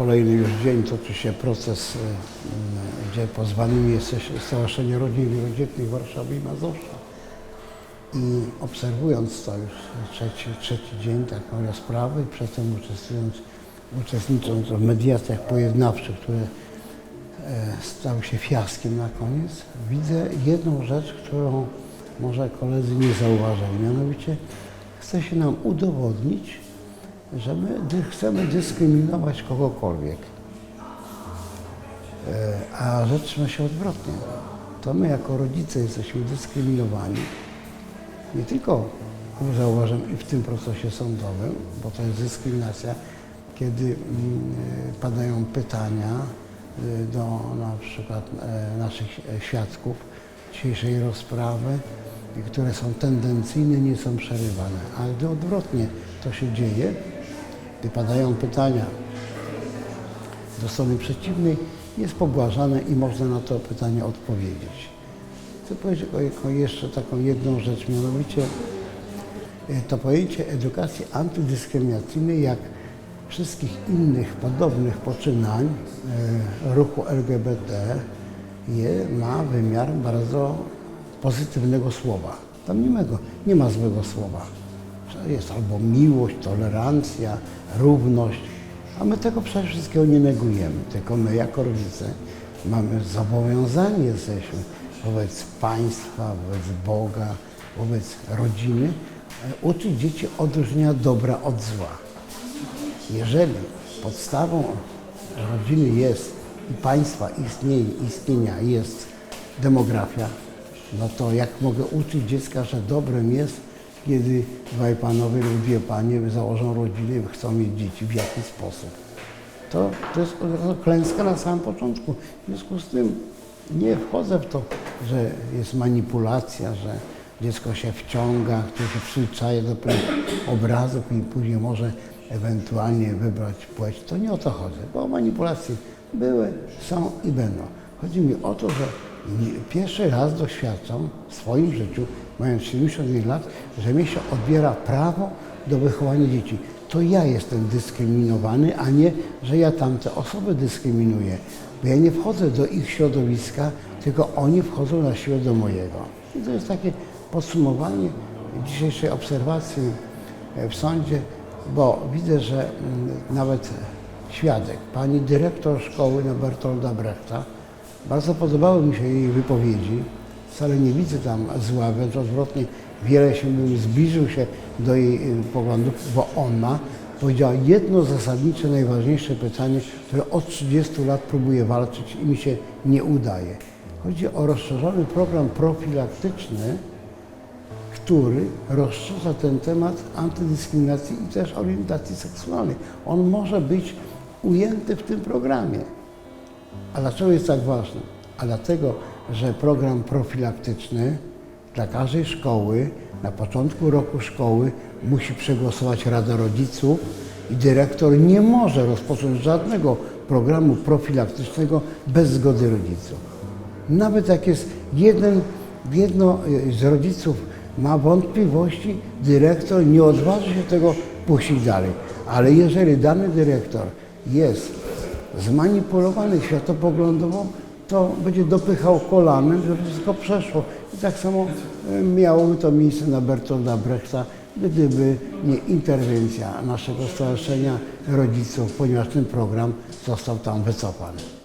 kolejny już dzień toczy się proces, y, y, gdzie pozwanymi jest Stowarzyszenie Rodzin Wielodzietnych Warszawy i Mazowsza. I obserwując to już trzeci, trzeci dzień taką rozprawę i przedtem uczestnicząc, uczestnicząc w mediacjach pojednawczych, które e, stały się fiaskiem na koniec, widzę jedną rzecz, którą może koledzy nie zauważyli. Mianowicie chce się nam udowodnić, że my chcemy dyskryminować kogokolwiek. E, A rzecz ma się odwrotnie. To my jako rodzice jesteśmy dyskryminowani. Nie tylko zauważam i w tym procesie sądowym, bo to jest dyskryminacja, kiedy mm, e, padają pytania e, do na przykład naszych świadków dzisiejszej rozprawy, które są tendencyjne, nie są przerywane. Ale odwrotnie to się dzieje, gdy padają pytania do strony przeciwnej, jest pobłażane i można na to pytanie odpowiedzieć. Chcę powiedzieć o- jeszcze taką jedną rzecz, mianowicie e, to pojęcie edukacji antydyskryminacyjnej, jak wszystkich innych podobnych poczynań e, ruchu LGBT, je, ma wymiar bardzo pozytywnego słowa. Tam nie ma, nie ma złego słowa. To jest albo miłość, tolerancja, równość, a my tego przecież wszystkiego nie negujemy, tylko my jako rodzice mamy zobowiązani jesteśmy wobec państwa, wobec Boga, wobec rodziny, e, uczyć dzieci odróżnienia dobra od zła. Jeżeli podstawą rodziny jest i państwa istnieje, istnienia jest demografia, no to jak mogę uczyć dziecka, że dobrem jest, kiedy dwaj panowie lub dwie panie założą rodzinę i chcą mieć dzieci, w jaki sposób. To, to jest klęska na samym początku. W związku z tym nie wchodzę w to, że jest manipulacja, że dziecko się wciąga, które się przyczaje do pewnych obrazów i później może ewentualnie wybrać płeć. To nie o to chodzi, bo manipulacje były, są i będą. Chodzi mi o to, że pierwszy raz doświadczam w swoim życiu, mając 71 lat, że mi się odbiera prawo do wychowania dzieci. To ja jestem dyskryminowany, a nie, że ja tamte osoby dyskryminuję. Bo ja nie wchodzę do ich środowiska, tylko oni wchodzą na siłę do mojego. I to jest takie podsumowanie dzisiejszej obserwacji e, w sądzie, bo widzę, że mm, nawet świadek, pani dyrektor szkoły na Bertolda Brechta, bardzo podobały mi się jej wypowiedzi. Wcale nie widzę tam zła, wręcz odwrotnie, wiele się bym zbliżył się do jej y, poglądów, bo ona powiedziała jedno zasadnicze, najważniejsze pytanie, które od 30 lat próbuję walczyć i mi się nie udaje. Chodzi o rozszerzony program profilaktyczny, który rozszerza ten temat antydyskryminacji i też orientacji seksualnej. On może być ujęty w tym programie. A dlaczego jest tak ważny? A dlatego, że program profilaktyczny dla każdej szkoły na początku roku szkoły musi przegłosować Rada Rodziców i dyrektor nie może rozpocząć żadnego programu profilaktycznego bez zgody rodziców. Nawet jak jest jeden, jedno z rodziców ma wątpliwości, dyrektor nie odważy się tego puścić dalej. Ale jeżeli dany dyrektor jest zmanipulowany światopoglądowo, to będzie dopychał kolanem, żeby wszystko przeszło. I tak samo e, miałoby to miejsce na Bertolda Brechta, gdyby nie interwencja naszego stowarzyszenia rodziców, ponieważ ten program został tam wycofany.